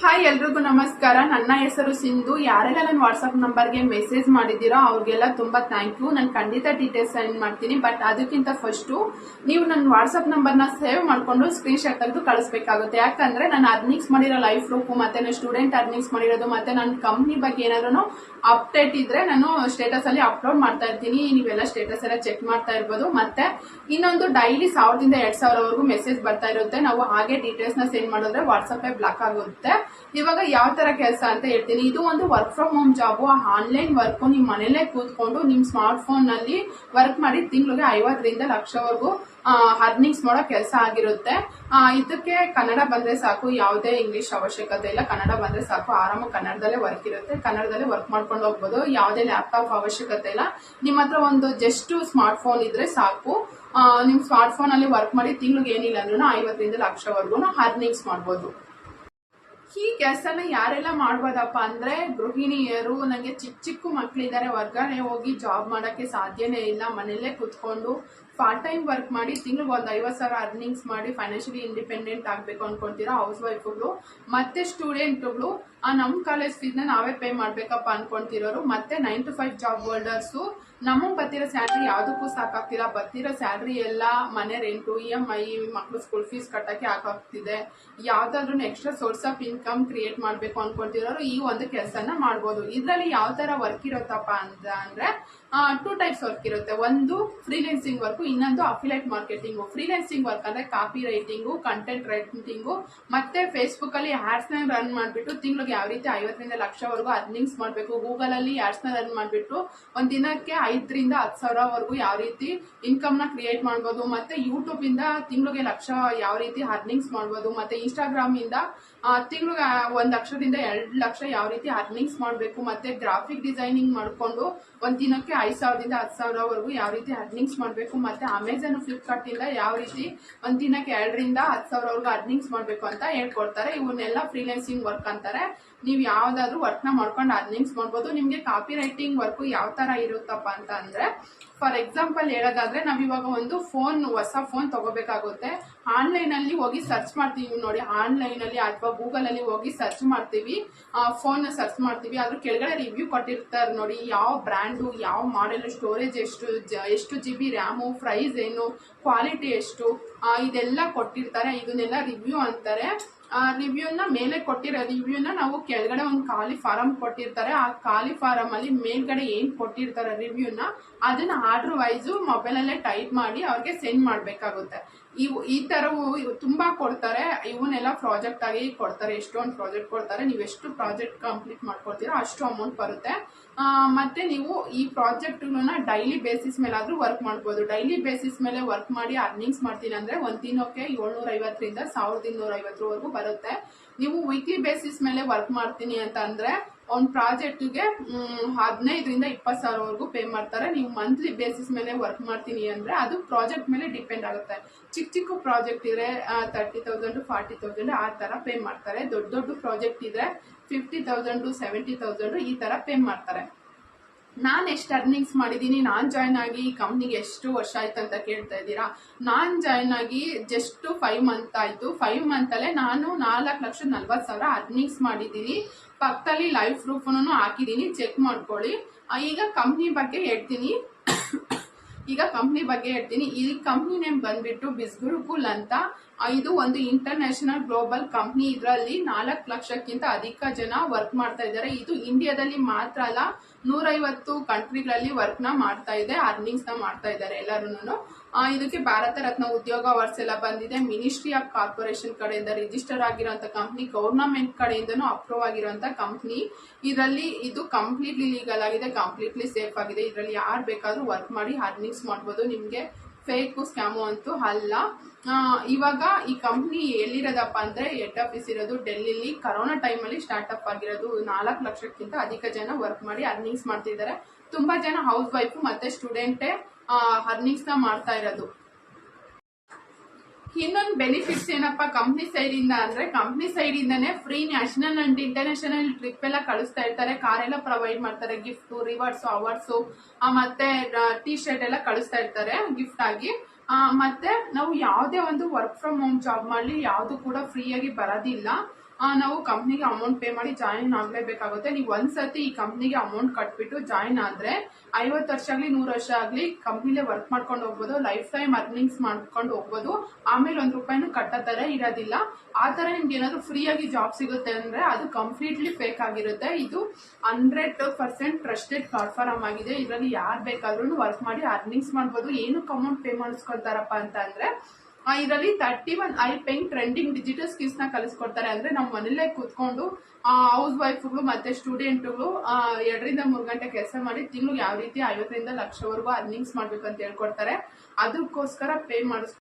Hi ಎಲ್ರಿಗೂ ನಮಸ್ಕಾರ. ನನ್ನ ಹೆಸರು ಸಿಂಧು. ಯಾರೆಲ್ಲ ನನ್ನ ವಾಟ್ಸಪ್ ನಂಬರ್ಗೆ ಮೆಸೇಜ್ ಮಾಡಿದ್ದೀರೋ ಅವ್ರಿಗೆಲ್ಲ ತುಂಬಾ ಥ್ಯಾಂಕ್ ಯು ನಾನು ಖಂಡಿತ ಡೀಟೇಲ್ಸ್ ಸೆಂಡ್ ಮಾಡ್ತೀನಿ. ಬಟ್ ಅದಕ್ಕಿಂತ ಫಸ್ಟು ನೀವು ನನ್ನ ವಾಟ್ಸಪ್ ನಂಬರ್ನ ಸೇವ್ ಮಾಡಿಕೊಂಡು ಸ್ಕ್ರೀನ್ ಶಾಟ್ ತೆಗೆದು ಕಳಿಸ್ಬೇಕಾಗುತ್ತೆ. ಯಾಕಂದ್ರೆ ನಾನು ಅರ್ನಿಂಗ್ಸ್ ಮಾಡಿರೋ ಲೈಫ್ ರೂಪು ಮತ್ತೆ ನಾನು ಸ್ಟೂಡೆಂಟ್ ಅರ್ನಿಂಗ್ಸ್ ಮಾಡಿರೋದು, ಮತ್ತೆ ನನ್ನ ಕಂಪ್ನಿ ಬಗ್ಗೆ ಏನಾದ್ರು ಅಪ್ಡೇಟ್ ಇದ್ರೆ ನಾನು ಸ್ಟೇಟಸ್ ಅಲ್ಲಿ ಅಪ್ಲೋಡ್ ಮಾಡ್ತಾ ಇರ್ತೀನಿ. ನೀವೆಲ್ಲ ಸ್ಟೇಟಸ್ ಎಲ್ಲ ಚೆಕ್ ಮಾಡ್ತಾ ಇರ್ಬೋದು. ಮತ್ತೆ ಇನ್ನೊಂದು ಡೈಲಿ ಸಾವಿರದಿಂದ ಎರಡು ಸಾವಿರವರೆಗೂ ಮೆಸೇಜ್ ಬರ್ತಾ ಇರುತ್ತೆ. ನಾವು ಹಾಗೆ ಡೀಟೇಲ್ಸ್ನ ಸೆಂಡ್ ಮಾಡಿದ್ರೆ ವಾಟ್ಸ್ಆಪ್ ಬ್ಲಾಕ್ ಆಗುತ್ತೆ. ಇವಾಗ ಯಾವ ತರ ಕೆಲಸ ಅಂತ ಹೇಳ್ತೀನಿ. ಇದು ಒಂದು work from home job online work ನಿಮ್ಮ ಮನೇಲೆ ಕೂತ್ಕೊಂಡು ನಿಮ್ ಸ್ಮಾರ್ಟ್ ಫೋನ್ನಲ್ಲಿ ವರ್ಕ್ ಮಾಡಿ ತಿಂಗಳಿಗೆ ಐವತ್ತರಿಂದ ಲಕ್ಷವರೆಗೂ ಅರ್ನಿಂಗ್ಸ್ ಮಾಡೋ ಕೆಲಸ ಆಗಿರುತ್ತೆ. ಇದಕ್ಕೆ ಕನ್ನಡ ಬಂದ್ರೆ ಸಾಕು, ಯಾವುದೇ ಇಂಗ್ಲಿಷ್ ಅವಶ್ಯಕತೆ ಇಲ್ಲ. ಕನ್ನಡ ಬಂದ್ರೆ ಸಾಕು, ಆರಾಮ ಕನ್ನಡದಲ್ಲೇ ವರ್ಕ್ ಇರುತ್ತೆ. ಕನ್ನಡದಲ್ಲೇ ವರ್ಕ್ ಮಾಡ್ಕೊಂಡು ಹೋಗ್ಬೋದು. ಯಾವುದೇ ಲ್ಯಾಪ್ಟಾಪ್ ಅವಶ್ಯಕತೆ ಇಲ್ಲ. ನಿಮ್ಮ ಹತ್ರ ಒಂದು ಜಸ್ಟ್ ಸ್ಮಾರ್ಟ್ ಫೋನ್ ಇದ್ರೆ ಸಾಕು. ನಿಮ್ಮ ನಿಮ್ ಸ್ಮಾರ್ಟ್ ಫೋನ್ ಅಲ್ಲಿ ವರ್ಕ್ ಮಾಡಿ ತಿಂಗಳಿಗೆ ಏನಿಲ್ಲ ಅಂದ್ರೂ ಐವತ್ತರಿಂದ ಲಕ್ಷವರೆಗೂ ಅರ್ನಿಂಗ್ಸ್ ಮಾಡ್ಬೋದು. ಈ ಕೆಲಸನ ಯಾರೆಲ್ಲ ಮಾಡ್ಬೋದಪ್ಪ ಅಂದ್ರೆ ಗೃಹಿಣಿಯರು, ನಂಗೆ ಚಿಕ್ಕ ಚಿಕ್ಕ ಮಕ್ಕಳಿದ್ದಾರೆ ಹೊರ್ಗಡೆ ಹೋಗಿ ಜಾಬ್ ಮಾಡಕ್ಕೆ ಸಾಧ್ಯನೇ ಇಲ್ಲ. ಮನೆಯಲ್ಲೇ ಕುತ್ಕೊಂಡು ಪಾರ್ಟ್ ಟೈಮ್ ವರ್ಕ್ ಮಾಡಿ ತಿಂಗಳಿಗೆ ಒಂದು ಐವತ್ತು ಸಾವಿರ ಅರ್ನಿಂಗ್ಸ್ ಮಾಡಿ ಫೈನಾನ್ಷಿಯಲಿ ಇಂಡಿಪೆಂಡೆಂಟ್ ಆಗಬೇಕು ಅನ್ಕೊಂತೀರಾ ಹೌಸ್ ವೈಫ್ಗಳು ಮತ್ತೆ ಸ್ಟೂಡೆಂಟ್ಗಳು ಆ ನಮ್ಮ ಕಾಲೇಜ್ ಫೀಸ್ನ ನಾವೇ ಪೇ ಮಾಡಬೇಕಪ್ಪ ಅನ್ಕೊಂತಿರೋರು. ಮತ್ತೆ nine to five job holders ನಮಗೆ ಬರ್ತಿರೋ ಸ್ಯಾಲ್ರಿ ಯಾವುದಕ್ಕೂ ಸಾಕಾಗ್ತಿಲ್ಲ. ಬರ್ತಿರೋ ಸ್ಯಾಲ್ರಿ ಎಲ್ಲ ಮನೆ ರೆಂಟು ಇ ಎಂ ಐ ಮಕ್ಳು ಸ್ಕೂಲ್ ಫೀಸ್ ಕಟ್ಟಕ್ಕೆ ಹಾಕಾಗ್ತಿದೆ. ಯಾವ್ದಾದ್ರು extra source of income create ಮಾಡಬೇಕು ಅನ್ಕೊಂತಿರೋರು ಈ ಒಂದು ಕೆಲಸನ ಮಾಡ್ಬೋದು. ಇದರಲ್ಲಿ ಯಾವ ತರ ವರ್ಕ್ ಇರುತ್ತಪ್ಪ ಅಂತ ಅಂದ್ರೆ ಟೂ ಟೈಪ್ಸ್ ವರ್ಕ್ ಇರುತ್ತೆ. ಒಂದು ಫ್ರೀಲೆನ್ಸಿಂಗ್ ವರ್ಕ್ ಇನ್ನೊಂದು ಅಫಿಲೈಟ್ ಮಾರ್ಕೆಟಿಂಗು ಫ್ರೀಲೆನ್ಸಿಂಗ್ ವರ್ಕ್ ಅಂದ್ರೆ ಕಾಪಿ ರೈಟಿಂಗು ಕಂಟೆಂಟ್ ರೈಟಿಂಗು ಮತ್ತೆ ಫೇಸ್ಬುಕ್ ಅಲ್ಲಿ ಆಡ್ಸ್ನ ರನ್ ಮಾಡಿಬಿಟ್ಟು ತಿಂಗಳಿಗೆ ಯಾವ ರೀತಿ ಐವತ್ತರಿಂದ ಲಕ್ಷವರೆಗೂ ಅರ್ನಿಂಗ್ಸ್ ಮಾಡಬೇಕು ಗೂಗಲ್ ಅಲ್ಲಿ ಆಡ್ಸ್ನ ರನ್ ಮಾಡಿಬಿಟ್ಟು ಒಂದು ದಿನಕ್ಕೆ ಐದರಿಂದ ಹತ್ತು ಸಾವಿರವರೆಗೂ ಯಾವ ರೀತಿ ಇನ್ಕಮ್ನ ಕ್ರಿಯೇಟ್ ಮಾಡ್ಬೋದು, ಮತ್ತೆ ಯೂಟ್ಯೂಬ್ ಇಂದ ತಿಂಗಳಿಗೆ ಲಕ್ಷ ಯಾವ ರೀತಿ ಅರ್ನಿಂಗ್ಸ್ ಮಾಡ್ಬೋದು, ಮತ್ತೆ ಇನ್ಸ್ಟಾಗ್ರಾಮ್ ಇಂದ ಒಂದು ಲಕ್ಷದಿಂದ ಎರಡು ಲಕ್ಷ ಯಾವ ರೀತಿ ಅರ್ನಿಂಗ್ಸ್ ಮಾಡಬೇಕು ಮತ್ತೆ ಗ್ರಾಫಿಕ್ ಡಿಸೈನಿಂಗ್ ಮಾಡಿಕೊಂಡು ಒಂದು ದಿನಕ್ಕೆ ಐದು ಸಾವಿರದಿಂದ ಹತ್ತು ಸಾವಿರವರೆಗೂ ಯಾವ ರೀತಿ ಅರ್ನಿಂಗ್ಸ್ ಮಾಡಬೇಕು ಮತ್ತೆ ಅಮೆಝಾನ್ ಫ್ಲಿಪ್ಕಾರ್ಟಿಂದ ಯಾವ ರೀತಿ ಒಂದು ದಿನಕ್ಕೆ ಎರಡರಿಂದ ಹತ್ತು ಸಾವಿರವರೆಗೂ ಅರ್ನಿಂಗ್ಸ್ ಮಾಡಬೇಕು ಅಂತ ಹೇಳ್ಕೊಡ್ತಾರೆ. ಇವನ್ನೆಲ್ಲ ಫ್ರೀಲೆನ್ಸಿಂಗ್ ವರ್ಕ್ ಅಂತಾರೆ. ನೀವು ಯಾವುದಾದ್ರೂ ವರ್ಕ್ನ ಮಾಡ್ಕೊಂಡು ಅರ್ನಿಂಗ್ಸ್ ಮಾಡ್ಬೋದು. ನಿಮಗೆ ಕಾಪಿ ರೈಟಿಂಗ್ ವರ್ಕ್ ಯಾವ ತರ ಇರುತ್ತಪ್ಪ ಅಂತ ಅಂದ್ರೆ ಫಾರ್ ಎಕ್ಸಾಂಪಲ್ ಹೇಳೋದಾದ್ರೆ ನಾವ್ ಇವಾಗ ಒಂದು ಫೋನ್ ಹೊಸ ಫೋನ್ ತಗೋಬೇಕಾಗುತ್ತೆ. ಆನ್ಲೈನ್ ಅಲ್ಲಿ ಹೋಗಿ ಸರ್ಚ್ ಮಾಡ್ತೀವಿ. ನೋಡಿ ಆನ್ಲೈನ್ ಅಲ್ಲಿ ಅಥವಾ ಗೂಗಲ್ ಅಲ್ಲಿ ಹೋಗಿ ಸರ್ಚ್ ಮಾಡ್ತೀವಿ. ಫೋನ್ ಸರ್ಚ್ ಮಾಡ್ತೀವಿ. ಅದ್ರ ಕೆಳಗಡೆ ರಿವ್ಯೂ ಕೊಟ್ಟಿರ್ತಾರೆ ನೋಡಿ, ಯಾವ ಬ್ರ್ಯಾಂಡು ಯಾವ ಮಾಡೆಲ್ ಸ್ಟೋರೇಜ್ ಎಷ್ಟು ಎಷ್ಟು ಜಿ ಬಿ ರ್ಯಾಮು ಪ್ರೈಸ್ ಏನು ಕ್ವಾಲಿಟಿ ಎಷ್ಟು ಇದೆಲ್ಲ ಕೊಟ್ಟಿರ್ತಾರೆ. ಇದನ್ನೆಲ್ಲ ರಿವ್ಯೂ ಅಂತಾರೆ. ರಿವ್ಯೂನ ಮೇಲೆ ಕೊಟ್ಟಿರೋ ರಿವ್ಯೂನ ನಾವು ಕೆಳಗಡೆ ಒಂದು ಖಾಲಿ ಫಾರಂ ಕೊಟ್ಟಿರ್ತಾರೆ. ಆ ಖಾಲಿ ಫಾರಂ ಅಲ್ಲಿ ಮೇಲ್ಗಡೆ ಏನ್ ಕೊಟ್ಟಿರ್ತಾರೆ ರಿವ್ಯೂನ ಅದನ್ನ ಆರ್ಡರ್ ವೈಸು ಮೊಬೈಲ್ ಅಲ್ಲೇ ಟೈಪ್ ಮಾಡಿ ಅವ್ರಿಗೆ ಸೆಂಡ್ ಮಾಡ್ಬೇಕಾಗುತ್ತೆ. ಇವು ಈ ಇವು ತುಂಬಾ ಕೊಡ್ತಾರೆ. ಇವನ್ನೆಲ್ಲ ಪ್ರಾಜೆಕ್ಟ್ ಆಗಿ ಕೊಡ್ತಾರೆ. ಎಷ್ಟೊಂದು ಪ್ರಾಜೆಕ್ಟ್ ಕೊಡ್ತಾರೆ. ನೀವು ಎಷ್ಟು ಪ್ರಾಜೆಕ್ಟ್ ಕಂಪ್ಲೀಟ್ ಮಾಡ್ಕೊಳ್ತೀರೋ ಅಷ್ಟು ಅಮೌಂಟ್ ಬರುತ್ತೆ. ಮತ್ತೆ ನೀವು ಈ ಪ್ರಾಜೆಕ್ಟ್ಗಳನ್ನ ಡೈಲಿ ಬೇಸಿಸ್ ಮೇಲೆ ಆದ್ರೂ ವರ್ಕ್ ಮಾಡ್ಬೋದು. ಡೈಲಿ ಬೇಸಿಸ್ ಮೇಲೆ ವರ್ಕ್ ಮಾಡಿ ಅರ್ನಿಂಗ್ಸ್ ಮಾಡ್ತೀನಿ ಅಂದ್ರೆ ಒಂದ್ ದಿನಕ್ಕೆ ಏಳ್ನೂರ ಐವತ್ತರಿಂದ ಸಾವಿರದ ಇನ್ನೂರ ಐವತ್ತರವರೆಗೂ ಬರುತ್ತೆ. ನೀವು ವೀಕ್ಲಿ ಬೇಸಿಸ್ ಮೇಲೆ ವರ್ಕ್ ಮಾಡ್ತೀನಿ ಅಂತ ಅಂದ್ರೆ ಒಂದು ಪ್ರಾಜೆಕ್ಟ್ಗೆ ಹದಿನೈದರಿಂದ ಇಪ್ಪತ್ತು ಸಾವಿರವರೆಗೂ ಪೇ ಮಾಡ್ತಾರೆ. ನೀವು ಮಂತ್ಲಿ ಬೇಸಿಸ್ ಮೇಲೆ ವರ್ಕ್ ಮಾಡ್ತೀನಿ ಅಂದ್ರೆ ಅದು ಪ್ರಾಜೆಕ್ಟ್ ಮೇಲೆ ಡಿಪೆಂಡ್ ಆಗುತ್ತೆ. ಚಿಕ್ಕ ಚಿಕ್ಕ ಪ್ರಾಜೆಕ್ಟ್ ಇದ್ರೆ ತರ್ಟಿ ತೌಸಂಡು ಫಾರ್ಟಿ ತೌಸಂಡ್ ಆ ತರ ಪೇ ಮಾಡ್ತಾರೆ. ದೊಡ್ಡ ದೊಡ್ಡ ಪ್ರಾಜೆಕ್ಟ್ ಇದ್ರೆ ಫಿಫ್ಟಿ ತೌಸಂಡು ಸೆವೆಂಟಿ ತೌಸಂಡು ಈ ತರ ಪೇ ಮಾಡ್ತಾರೆ. ನಾನು ಎಷ್ಟು ಅರ್ನಿಂಗ್ಸ್ ಮಾಡಿದ್ದೀನಿ ನಾನು ಜಾಯ್ನ್ ಆಗಿ ಕಂಪ್ನಿಗೆ ಎಷ್ಟು ವರ್ಷ ಆಯ್ತು ಅಂತ ಕೇಳ್ತಾ ಇದ್ದೀರಾ? ನಾನು ಜಾಯ್ನ್ ಆಗಿ ಜಸ್ಟ್ ಫೈವ್ ಮಂತ್ ಆಯ್ತು. ಫೈವ್ ಮಂತಲ್ಲೇ ನಾನು ನಾಲ್ಕು ಲಕ್ಷ ನಲ್ವತ್ತು ಸಾವಿರ ಅರ್ನಿಂಗ್ಸ್ ಮಾಡಿದ್ದೀನಿ ಪಕ್ಕದಲ್ಲಿ ಲೈಫ್ ಪ್ರೂಫ್ನು ಹಾಕಿದ್ದೀನಿ ಚೆಕ್ ಮಾಡ್ಕೊಳ್ಳಿ. ಈಗ ಕಂಪ್ನಿ ಬಗ್ಗೆ ಹೇಳ್ತೀನಿ. ಈಗ ಕಂಪ್ನಿ ಬಗ್ಗೆ ಹೇಳ್ತೀನಿ. ಈ ಕಂಪ್ನಿ ನೇಮ್ ಬಂದ್ಬಿಟ್ಟು ಬಿಸ್ಗುರುಕುಲ್ ಅಂತ. ಇದು ಒಂದು ಇಂಟರ್ನ್ಯಾಷನಲ್ ಗ್ಲೋಬಲ್ ಕಂಪ್ನಿ ಇದರಲ್ಲಿ ನಾಲ್ಕು ಲಕ್ಷಕ್ಕಿಂತ ಅಧಿಕ ಜನ ವರ್ಕ್ ಮಾಡ್ತಾ ಇದ್ದಾರೆ. ಇದು ಇಂಡಿಯಾದಲ್ಲಿ ಮಾತ್ರ ಅಲ್ಲ, ನೂರೈವತ್ತು ಕಂಟ್ರಿಗಳಲ್ಲಿ ವರ್ಕ್ನ ಮಾಡ್ತಾ ಇದೆ ಅರ್ನಿಂಗ್ಸ್ನ ಮಾಡ್ತಾ ಇದ್ದಾರೆ ಎಲ್ಲರೂ ಇದಕ್ಕೆ ಭಾರತ ರತ್ನ ಉದ್ಯೋಗ ಅವಾರ್ಡ್ಸ್ ಎಲ್ಲ ಬಂದಿದೆ. ಮಿನಿಸ್ಟ್ರಿ ಆಫ್ ಕಾರ್ಪೊರೇಷನ್ ಕಡೆಯಿಂದ ರಿಜಿಸ್ಟರ್ ಆಗಿರುವಂತ ಕಂಪ್ನಿ ಗವರ್ನಮೆಂಟ್ ಕಡೆಯಿಂದನು ಅಪ್ರೂವ್ ಆಗಿರುವಂತ ಕಂಪ್ನಿ ಇದರಲ್ಲಿ ಇದು ಕಂಪ್ಲೀಟ್ಲಿ ಲೀಗಲ್ ಆಗಿದೆ ಕಂಪ್ಲೀಟ್ಲಿ ಸೇಫ್ ಆಗಿದೆ. ಇದರಲ್ಲಿ ಯಾರು ಬೇಕಾದ್ರೂ ವರ್ಕ್ ಮಾಡಿ ಅರ್ನಿಂಗ್ಸ್ ಮಾಡ್ಬೋದು. ನಿಮ್ಗೆ ಫೇಕ್ ಸ್ಕ್ಯಾಮು ಅಂತೂ ಅಲ್ಲ. ಇವಾಗ ಈ ಕಂಪ್ನಿ ಎಲ್ಲಿರೋದಪ್ಪ ಅಂದ್ರೆ ಹೆಡ್ ಆಫೀಸ್ ಇರೋದು ಡೆಲ್ಲಿಲಿ. ಕರೋನಾ ಟೈಮಲ್ಲಿ ಅಲ್ಲಿ ಸ್ಟಾರ್ಟ್ ಅಪ್ ಆಗಿರೋದು ನಾಲ್ಕು ಲಕ್ಷಕ್ಕಿಂತ ಅಧಿಕ ಜನ ವರ್ಕ್ ಮಾಡಿ ಅರ್ನಿಂಗ್ಸ್ ಮಾಡ್ತಿದ್ದಾರೆ. ತುಂಬಾ ಜನ ಹೌಸ್ ವೈಫ್ ಮತ್ತೆ ಸ್ಟೂಡೆಂಟೇ ಅರ್ನಿಂಗ್ಸ್ನ ಮಾಡ್ತಾ ಇರೋದು. ಇನ್ನೊಂದು ಬೆನಿಫಿಟ್ಸ್ ಏನಪ್ಪ ಕಂಪ್ನಿ ಸೈಡ್ ಇಂದ ಅಂದ್ರೆ ಕಂಪ್ನಿ ಸೈಡ್ ಇಂದಾನೆ free national and international trip ಎಲ್ಲ ಕಳಿಸ್ತಾ ಇರ್ತಾರೆ. ಕಾರ್ ಎಲ್ಲ ಪ್ರೊವೈಡ್ ಮಾಡ್ತಾರೆ ಗಿಫ್ಟ್ ರಿವಾರ್ಡ್ಸ್ ಅವಾರ್ಡ್ಸ್ ಮತ್ತೆ ಟಿ ಶರ್ಟ್ ಎಲ್ಲ ಕಳಿಸ್ತಾ ಇರ್ತಾರೆ ಗಿಫ್ಟ್ ಆಗಿ. ಮತ್ತೆ ನಾವು ಯಾವುದೇ ಒಂದು ವರ್ಕ್ ಫ್ರಮ್ ಹೋಮ್ ಜಾಬ್ ಮಾಡಲಿ, ಯಾವುದು ಕೂಡ ಫ್ರೀಯಾಗಿ ಬರೋದಿಲ್ಲ. ನಾವು ಕಂಪ್ನಿಗೆ ಅಮೌಂಟ್ ಪೇ ಮಾಡಿ ಜಾಯಿನ್ ಆಗ್ಲೇಬೇಕಾಗುತ್ತೆ. ನೀವು ಒಂದ್ಸತಿ ಈ ಕಂಪ್ನಿಗೆ ಅಮೌಂಟ್ ಕಟ್ಬಿಟ್ಟು ಜಾಯಿನ್ ಆದ್ರೆ ಐವತ್ತು ವರ್ಷ ಆಗ್ಲಿ, ನೂರು ವರ್ಷ ಆಗ್ಲಿ ಕಂಪ್ನಿಲೇ ವರ್ಕ್ ಮಾಡ್ಕೊಂಡು ಹೋಗ್ಬೋದು ಲೈಫ್ ಟೈಮ್ ಅರ್ನಿಂಗ್ಸ್ ಮಾಡ್ಕೊಂಡು ಹೋಗ್ಬೋದು. ಆಮೇಲೆ ಒಂದ್ ರೂಪಾಯಿನೂ ಕಟ್ಟೋ ಇರೋದಿಲ್ಲ. ಆ ತರ ನಿಮ್ಗೆ ಏನಾದ್ರು ಫ್ರೀ ಆಗಿ ಜಾಬ್ ಸಿಗುತ್ತೆ ಅಂದ್ರೆ ಅದು ಕಂಪ್ಲೀಟ್ಲಿ ಫೇಕ್ ಆಗಿರುತ್ತೆ. ಇದು ಹಂಡ್ರೆಡ್ ಪರ್ಸೆಂಟ್ ಟ್ರಸ್ಟೆಡ್ ಪ್ಲಾಟ್ಫಾರ್ಮ್ ಆಗಿದೆ. ಇದರಲ್ಲಿ ಯಾರು ಬೇಕಾದ್ರೂ ವರ್ಕ್ ಮಾಡಿ ಅರ್ನಿಂಗ್ಸ್ ಮಾಡ್ಬೋದು. ಏನಕ್ಕೆ ಅಮೌಂಟ್ ಪೇ ಮಾಡಿಸ್ಕೊಳ್ತಾರಪ್ಪ ಅಂತ ಅಂದ್ರೆ ಇದರಲ್ಲಿ ತರ್ಟಿ ಒನ್ ಐ ಪೆನ್ ಟ್ರೆಂಡಿಂಗ್ ಡಿಜಿಟಲ್ ಸ್ಕಿಲ್ಸ್ನ ಕಲಿಸ್ಕೊಡ್ತಾರೆ. ಅಂದ್ರೆ ನಮ್ಮ ಮನೆಯಲ್ಲೇ ಕೂತ್ಕೊಂಡು ಹೌಸ್ ವೈಫ್ಗಳು ಮತ್ತೆ ಸ್ಟೂಡೆಂಟ್ಗಳು ಎರಡರಿಂದ ಮೂರು ಗಂಟೆ ಕೆಲಸ ಮಾಡಿ ತಿಂಗಳು ಯಾವ ರೀತಿ ಐವತ್ತರಿಂದ ಲಕ್ಷವರೆಗೂ ಅರ್ನಿಂಗ್ಸ್ ಮಾಡ್ಬೇಕು ಅಂತ ಹೇಳ್ಕೊಡ್ತಾರೆ. ಅದಕ್ಕೋಸ್ಕರ ಪೇ ಮಾಡಿಸ್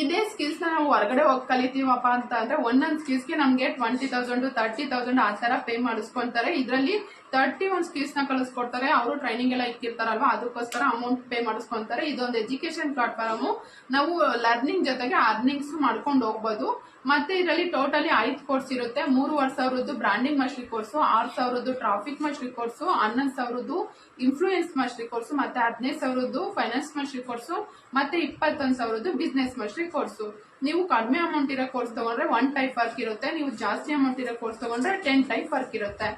ಇದೇ ಸ್ಕಿಲ್ಸ್ನ ನಾವು ಹೊರಗಡೆ ಹೋಗಿ ಕಲಿತೀವಪ್ಪ ಅಂತ ಅಂದ್ರೆ ಒಂದೊಂದ್ ಸ್ಕಿಲ್ಸ್ಗೆ ನಮಗೆ ಟ್ವೆಂಟಿ ತೌಸಂಡ್ ತರ್ಟಿ ತೌಸಂಡ್ ಆ ತರ ಪೇ ಮಾಡಿಸ್ಕೊಂತಾರೆ ಇದರಲ್ಲಿ ತರ್ಟಿ ಒನ್ ಸ್ಕಿಲ್ಸ್ನ ಕಲಿಸ್ಕೊಡ್ತಾರೆ ಅವರು ಟ್ರೈನಿಂಗ್ ಎಲ್ಲ ಇಕ್ಕಿರ್ತಾರಲ್ವಾ? ಅದಕ್ಕೋಸ್ಕರ ಅಮೌಂಟ್ ಪೇ ಮಾಡಿಸ್ಕೊಂತಾರೆ. ಇದೊಂದು ಎಜುಕೇಶನ್ ಪ್ಲಾಟ್ಫಾರ್ಮು ನಾವು ಲರ್ನಿಂಗ್ ಜೊತೆಗೆ ಅರ್ನಿಂಗ್ಸ್ ಮಾಡ್ಕೊಂಡು ಹೋಗ್ಬೋದು. ಮತ್ತೆ ಇದರಲ್ಲಿ ಟೋಟಲಿ ಐದು ಕೋರ್ಸ್ ಇರುತ್ತೆ. ಮೂರುವರೆ ಸಾವಿರದ್ದು ಬ್ರಾಂಡಿಂಗ್ ಮಾಸ್ಟರಿ ಕೋರ್ಸು ಆರು ಸಾವಿರದ್ದು ಟ್ರಾಫಿಕ್ ಮಾಸ್ಟರಿ ಕೋರ್ಸು ಹನ್ನೊಂದು ಸಾವಿರದ್ದು ಇನ್ಫ್ಲೂಯೆನ್ಸ್ ಮಾಸ್ಟರಿ ಕೋರ್ಸು ಮತ್ತೆ ಹದಿನೈದು ಸಾವಿರದ್ದು ಫೈನಾನ್ಸ್ ಮಾಸ್ಟರಿ ಕೋರ್ಸು ಮತ್ತೆ ಇಪ್ಪತ್ತೊಂದು ಸಾವಿರದ್ದು ಬಿಸ್ನೆಸ್ ಮಾಸ್ಟರಿ ಕೋರ್ಸು ನೀವು ಕಡಿಮೆ ಅಮೌಂಟ್ ಇರೋ ಕೋರ್ಸ್ ತಗೊಂಡ್ರೆ ಒನ್ ಟೈಪ್ ವರ್ಕ್ ಇರುತ್ತೆ. ನೀವು ಜಾಸ್ತಿ ಅಮೌಂಟ್ ಇರೋ ಕೋರ್ಸ್ ತಗೊಂಡ್ರೆ ಟೆನ್ ಟೈಪ್ ವರ್ಕ್ ಇರುತ್ತೆ.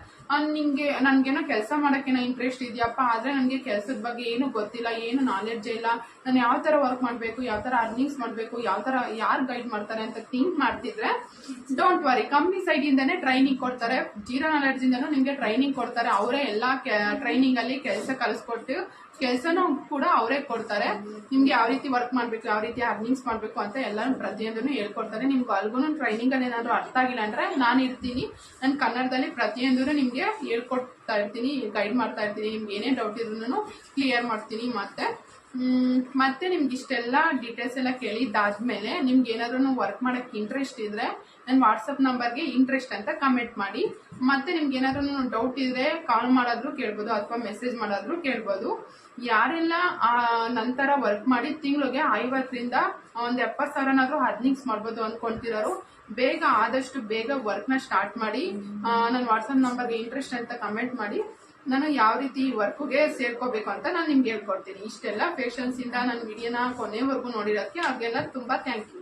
ನಿಂಗೆ, ನನ್ಗೇನೋ ಕೆಲಸ ಮಾಡಕ್ಕೇನೋ ಇಂಟ್ರೆಸ್ಟ್ ಇದೆಯಪ್ಪ, ಆದ್ರೆ ನನಗೆ ಕೆಲಸದ ಬಗ್ಗೆ ಏನು ಗೊತ್ತಿಲ್ಲ, ಏನು ನಾಲೆಡ್ಜ್ ಇಲ್ಲ. ನಾನು ಯಾವ ತರ ವರ್ಕ್ ಮಾಡಬೇಕು, ಯಾವ ತರ ಅರ್ನಿಂಗ್ಸ್ ಮಾಡಬೇಕು, ಯಾವ ತರ, ಯಾರು ಗೈಡ್ ಮಾಡ್ತಾರೆ ಅಂತ ಥಿಂಕ್ ಮಾಡ್ತಿದ್ರೆ ಡೋಂಟ್ ವರಿ ಕಂಪ್ನಿ ಸೈಡ್ ಇಂದಾನೆ ಟ್ರೈನಿಂಗ್ ಕೊಡ್ತಾರೆ. ಜೀರೋ ನಾಲೆಡ್ಜ್ ನಿಮಗೆ ನಿಮ್ಗೆ ಟ್ರೈನಿಂಗ್ ಕೊಡ್ತಾರೆ. ಅವರೇ ಎಲ್ಲಾ ಟ್ರೈನಿಂಗ್ ಅಲ್ಲಿ ಕೆಲಸ ಕಲಿಸ್ಕೊಟ್ಟು, ಕೆಲಸನೂ ಕೂಡ ಅವರೇ ಕೊಡ್ತಾರೆ. ನಿಮ್ಗೆ ಯಾವ ರೀತಿ ವರ್ಕ್ ಮಾಡ್ಬೇಕು, ಯಾವ ರೀತಿ ಅರ್ನಿಂಗ್ಸ್ ಮಾಡ್ಬೇಕು ಅಂತ ಎಲ್ಲ ಪ್ರತಿಯೊಂದನ್ನು ಹೇಳ್ಕೊಡ್ತಾರೆ. ನಿಮ್ಗೆ ಟ್ರೈನಿಂಗ್ ಅಲ್ಲಿ ಏನಾದ್ರು ಅರ್ಥ ಆಗಿಲ್ಲ ಅಂದ್ರೆ ನಾನು ಇರ್ತೀನಿ. ನನ್ನ ಕನ್ನಡದಲ್ಲಿ ಪ್ರತಿಯೊಂದೂ ನಿಮ್ಗೆ ಹೇಳ್ಕೊಡ್ತಾ ಇರ್ತೀನಿ ಗೈಡ್ ಮಾಡ್ತಾ ಇರ್ತೀನಿ ನಿಮ್ಗೆ ಏನೇ ಡೌಟ್ ಇದ್ರೂ ಕ್ಲಿಯರ್ ಮಾಡ್ತೀನಿ ಮತ್ತೆ. ಮತ್ತೆ ನಿಮ್ಗೆ ಇಷ್ಟೆಲ್ಲ ಡೀಟೇಲ್ಸ್ ಎಲ್ಲ ಕೇಳಿದ್ದಾದ್ಮೇಲೆ ನಿಮ್ಗೆ ಏನಾದ್ರೂ ವರ್ಕ್ ಮಾಡಕ್ ಇಂಟ್ರೆಸ್ಟ್ ಇದ್ರೆ ನನ್ನ ವಾಟ್ಸಪ್ ನಂಬರ್ಗೆ ಇಂಟ್ರೆಸ್ಟ್ ಅಂತ ಕಮೆಂಟ್ ಮಾಡಿ. ಮತ್ತೆ ನಿಮ್ಗೆ ಏನಾದ್ರೂ ಡೌಟ್ ಇದ್ರೆ ಕಾಲ್ ಮಾಡೋದ್ರು ಕೇಳ್ಬೋದು, ಅಥವಾ ಮೆಸೇಜ್ ಮಾಡೋದ್ರು ಕೇಳ್ಬೋದು. ಯಾರೆಲ್ಲ ನಂತರ ವರ್ಕ್ ಮಾಡಿ ತಿಂಗಳಿಗೆ ಐವತ್ತರಿಂದ ಒಂದು ಎಪ್ಪತ್ತು ಸಾವಿರನಾದ್ರೂ ಅರ್ನಿಂಗ್ಸ್ ಮಾಡ್ಬೋದು ಅನ್ಕೊಂತಿರೋರು ಬೇಗ ಆದಷ್ಟು ಬೇಗ ವರ್ಕ್ನ ಸ್ಟಾರ್ಟ್ ಮಾಡಿ ನನ್ನ ವಾಟ್ಸಪ್ ನಂಬರ್ಗೆ ಇಂಟ್ರೆಸ್ಟ್ ಅಂತ ಕಮೆಂಟ್ ಮಾಡಿ, ನಾನು ಯಾವ ರೀತಿ ಈ ವರ್ಕ್ಗೆ ಸೇರ್ಕೋಬೇಕು ಅಂತ ನಾನು ನಿಮ್ಗೆ ಹೇಳ್ಕೊಡ್ತೀನಿ. ಇಷ್ಟೆಲ್ಲ ಪೇಷನ್ಸ್ ಇಂದ ನನ್ನ ವಿಡಿಯೋನ ಕೊನೆವರೆಗೂ ನೋಡಿರೋಕ್ಕೆ ಅವ್ರಿಗೆಲ್ಲ ತುಂಬಾ ಥ್ಯಾಂಕ್ ಯು